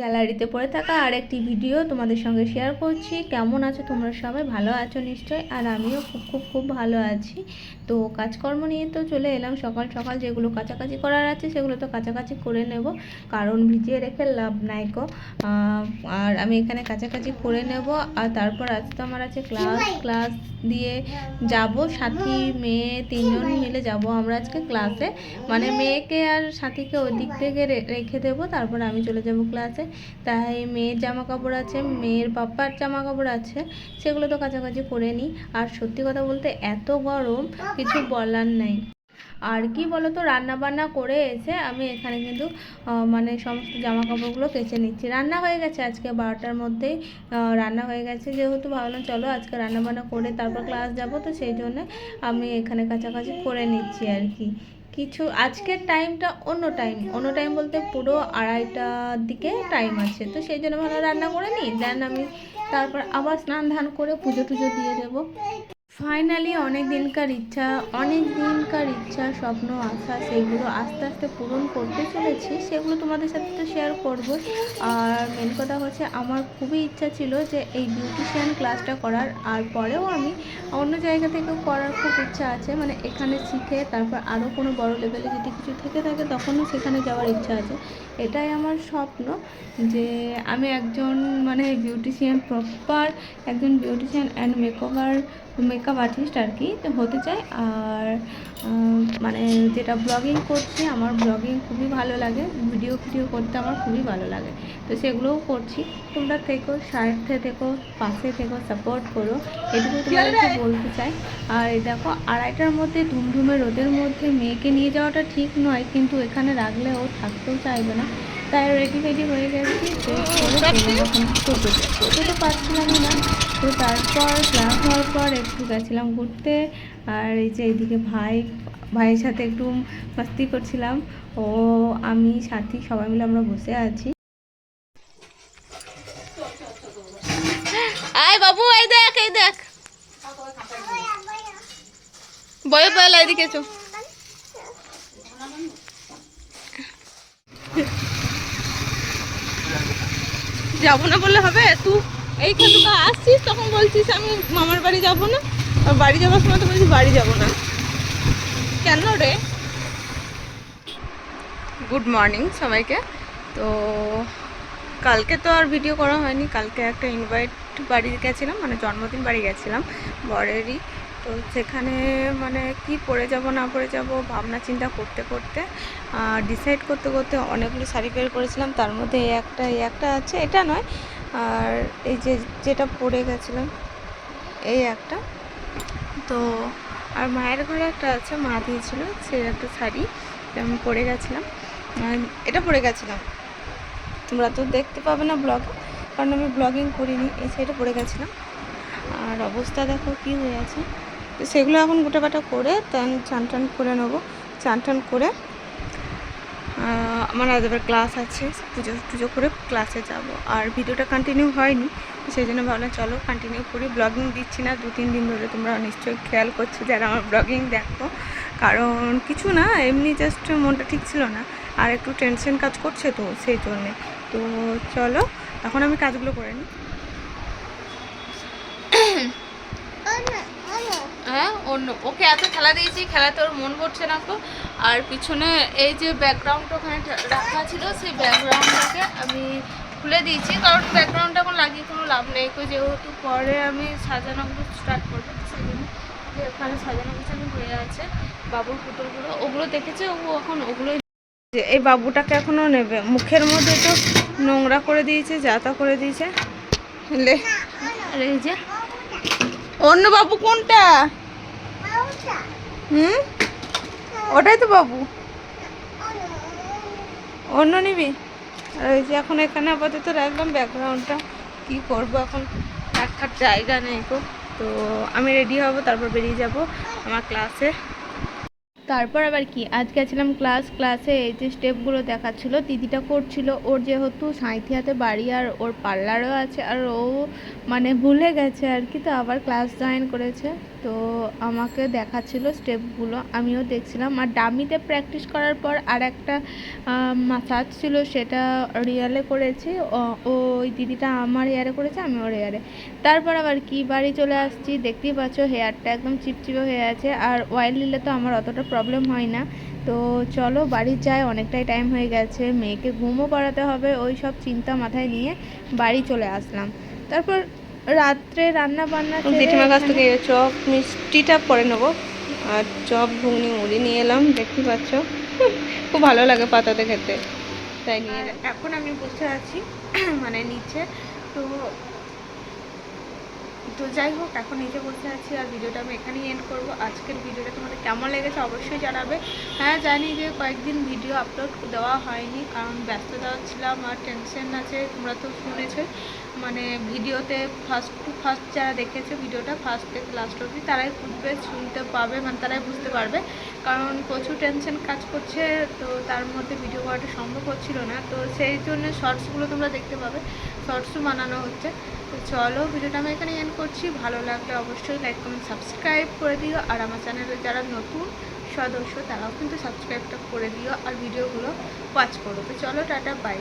গ্যালারিতে পড়ে থাকা আরেকটি ভিডিও তোমাদের সঙ্গে শেয়ার করছি। কেমন আছো তোমরা সবাই? ভালো আছো নিশ্চয়ই? আর আমিও খুব খুব খুব ভালো আছি। তো কাজকর্ম নিয়ে তো চলে এলাম সকাল সকাল। যেগুলো কাছাকাছি করার আছে সেগুলো তো কাছাকাছি করে নেব। কারণ ভিজিয়ে রেখে লাভ নাই আহ, আর আমি এখানে কাছাকাছি করে নেব। আর তারপর আজ তো আমার আছে ক্লাস ক্লাস দিয়ে যাব। সাথী মেয়ে তিনজন মিলে যাব আমরা আজকে ক্লাসে মানে মেয়েকে আর সাথীকে ওই দিক থেকে রেখে দেবো। তারপর আমি চলে যাব ক্লাসে তাই মেয়ের জামা কাপড় আছে, মেয়ের পাপ্পার জামা কাপড় আছে, সেগুলো তো কাছাকাছি করে নিই। আর সত্যি কথা বলতে এত গরম, কিছু বলার নাই। আর কি বলতো রান্না বান্না করে এসে আমি এখানে কিন্তু মানে সমস্ত জামা কাপড়গুলো কেচে নিচ্ছি। রান্না হয়ে গেছে আজকে বারোটার মধ্যেই। রান্না হয়ে গেছে, যেহেতু ভাবলাম চলো আজকে রান্না বান্না করে তারপর ক্লাস যাব, তো সেই জন্য আমি এখানে কাছাকাছি করে নিচ্ছি আর কি। কিছু আজকের টাইমটা অন্য টাইম অন্য টাইম বলতে পুরো আড়াইটার দিকে টাইম আছে। তো সেই জন্য ভালো রান্না করে নিই। দেন আমি তারপর আবার স্নান ধান করে পুজো টুজো দিয়ে দেবো। ফাইনালি অনেক দিনকার ইচ্ছা, অনেক দিনকার ইচ্ছা, স্বপ্ন, আশা, সেগুলো আস্তে আস্তে পূরণ করতে চলেছি। সেগুলো তোমাদের সাথে তো শেয়ার করব। আর মেন কথা হচ্ছে, আমার খুবই ইচ্ছা ছিল যে এই বিউটিশিয়ান ক্লাসটা করার। আর পরেও আমি অন্য জায়গা থেকেও করার খুব ইচ্ছা আছে। মানে এখানে শিখে, তারপর আরও কোনো বড় লেভেলে যদি কিছু থেকে থাকে, তখনও সেখানে যাওয়ার ইচ্ছা আছে। এটাই আমার স্বপ্ন যে আমি একজন মানে বিউটিশিয়ান প্রপার একজন beautician and makeover makeup artist আর কি তো হতে চাই। আর মানে যেটা ব্লগিং করছি আমার ব্লগিং খুবই ভালো লাগে ভিডিও ভিডিও করতে আমার খুবই ভালো লাগে। তো সেগুলোও করছি। তোমরা থেকো সাথে থেকো পাশে থেকো সাপোর্ট করো। এটুকু তোমাদেরকে বলতে চাই। আর এই দেখো আড়াইটার মধ্যে ধুমধুমে রোদের মধ্যে মেয়েকে নিয়ে যাওয়াটা ঠিক নয় কিন্তু এখানে রাখলে ও থাকতেও চাইবে না। তাই রেডি রেডি হয়ে গেছি। তো পাচ্ছিলামই না, তো তারপর ক্লাস হওয়ার পর একটু গেছিলাম ঘুরতে, আর এই যে এইদিকে ভাই, ভাইয়ের সাথে একটু মাস্তি করছিলাম। ও, আমি, সাথী সবাই মিলে আমরা বসে আছি। আয় বাবু, এই দেখ এই দেখ। বয় বয় এদিকে চো যাব না বললে হবে? তুই এইখান থেকে আসছিস তখন বলছিস আমি মামার বাড়ি যাব না। আর বাড়ি যাওয়ার সময় তো বলছিস বাড়ি যাব না। কেন রে? গুড মর্নিং সবাইকে। তো কালকে তো আর ভিডিও করা হয়নি। কালকে একটা ইনভাইট বাড়ি গেছিলাম মানে জন্মদিন বাড়ি গেছিলাম, বরেরই। তো সেখানে মানে কি পরে যাব, না পরে যাব, ভাবনা চিন্তা করতে করতে ডিসাইড করতে করতে অনেকগুলো শাড়ি বের করেছিলাম। তার মধ্যে এই একটা এই একটা আছে, এটা নয়। আর এই যে, যেটা পরে গেছিলাম, এই একটা। তো আর মায়ের ঘরে একটা আছে, মা দিয়েছিল সে একটা শাড়ি আমি পরে গেছিলাম। এটা পরে গেছিলাম। তোমরা তো দেখতে পাবে না ব্লগে, কারণ আমি ব্লগিং করিনি, এই সাইডে পরে গেছিলাম। আর অবস্থা দেখো কি হয়ে আছে। সেগুলো এখন গোটাবাটা করে দেন চান টান করে নেব। চান টান করে আমার আজ আবার ক্লাস আছে, পুজো টুজো করে ক্লাসে যাব। আর ভিডিওটা কন্টিনিউ হয়নি, সেই জন্য ভাবলাম চলো কন্টিনিউ করি। ব্লগিং দিচ্ছি না, দু, তিন দিন ধরে তোমরা নিশ্চয়ই খেয়াল করছ যারা আমার ব্লগিং দেখো। কারণ কিছু না, এমনি জাস্ট মনটা ঠিক ছিল না, আর একটু টেনশন কাজ করছে তো, সেই জন্যে। তো চলো, এখন আমি কাজগুলো করে নিই। হ্যাঁ অন্য, ওকে এত খেলা দিয়েছি, খেলাতে ওর মন করছে না তো আর পিছনে এই যে ব্যাকগ্রাউন্ড ওখানে রাখা ছিল, সেই ব্যাকগ্রাউন্ডটাকে আমি খুলে দিয়েছি। কারণ ব্যাকগ্রাউন্ডটা এখন লাগিয়ে কোনো লাভ নেই। যেহেতু পরে আমি সাজানোগুলো স্টার্ট করব সেই জন্য ওখানে সাজানো গোছানো হয়ে আছে, বাবুর পুতুলগুলো, ওগুলো দেখেছে, ও এখন ওগুলোই এই বাবুটাকে এখনও নেবে। মুখের মধ্যে তো নোংরা করে দিয়েছে যাতা করে দিয়েছে। এই যে অন্য বাবু কোনটা? হুম? ওটাই তো বাবু। অন্য নিবি? আর ওই যে এখন এখানে আপাতত রাখলাম ব্যাকগ্রাউন্ডটা কি করব এখন? রাখার জায়গা নেই তো তো আমি রেডি হব, তারপর বেরিয়ে যাব আমার ক্লাসে তারপর আবার কি? আজ গেছিলাম ক্লাস ক্লাসে এই যে স্টেপগুলো দেখাচ্ছিল, দিদিটা করছিল। ওর যেহেতু সাঁইথিয়াতে বাড়ি আর ওর পার্লারও আছে, আর ও মানে ভুলে গেছে আর কি, তো আবার ক্লাস জয়েন করেছে। তো আমাকে দেখাচ্ছিল স্টেপগুলো আমিও দেখছিলাম। আর ডামিতে প্র্যাকটিস করার পর আর একটা মাসাজ ছিল, সেটা রিয়ালে করেছি। ওই দিদিটা আমার হেয়ারে করেছে আমি ওর হেয়ারে তারপর আবার কি বাড়ি চলে আসছি, দেখতেই পাচ্ছ হেয়ারটা একদম চিপচিপে হয়ে আছে। আর অয়েল নিলে তো আমার অতটা প্রবলেম হয় না। তো চলো বাড়ি যাই, অনেকটাই টাইম হয়ে গেছে। মেয়েকে ঘুমও পাড়াতে হবে, ওই সব চিন্তা মাথায় নিয়ে বাড়ি চলে আসলাম। তারপর রাত্রে রান্না বান্না জেঠিমার কাছ থেকে চপ মিষ্টিটা পরে নেব। আর চপ ঘুগনি মুড়ি নিয়ে এলাম দেখতে পাচ্ছ। খুব ভালো লাগে পাতাতে খেতে। তাই নিয়ে এখন আমি বসে আছি মানে নিচে। তো তো যাই হোক, এখন নিচে বসে আছি আর ভিডিওটা আমি এখানেই এন্ড করব। আজকের ভিডিওটা তোমাদের কেমন লেগেছে অবশ্যই জানাবে। হ্যাঁ জানি যে কয়েকদিন ভিডিও আপলোড দেওয়া হয়নি, কারণ ব্যস্ততা ছিলাম আর টেনশন আছে, তোমরা তো শুনেছো। মানে ভিডিওতে ফার্স্ট টু ফার্স্ট যারা দেখেছে ভিডিওটা ফার্স্ট থেকে লাস্ট অবধি তারাই বুঝবে, শুনতে পাবে মানে তারাই বুঝতে পারবে। কারণ প্রচুর টেনশন কাজ করছে, তো তার মধ্যে ভিডিও করাটা সম্ভব হচ্ছিল না। তো সেই জন্য শর্টসগুলো তোমরা দেখতে পাবে। শর্টসও বানানো হচ্ছে। তো চলো ভিডিওটা আমি এখানে এন্ড করছি। ভালো লাগলে অবশ্যই লাইক কমেন্ট সাবস্ক্রাইব করে দিও। আর আমার চ্যানেলে যারা নতুন সদস্য, তারাও কিন্তু সাবস্ক্রাইবটা করে দিও। আর ভিডিওগুলো ওয়াচ করো। তো চলো টাটা বাই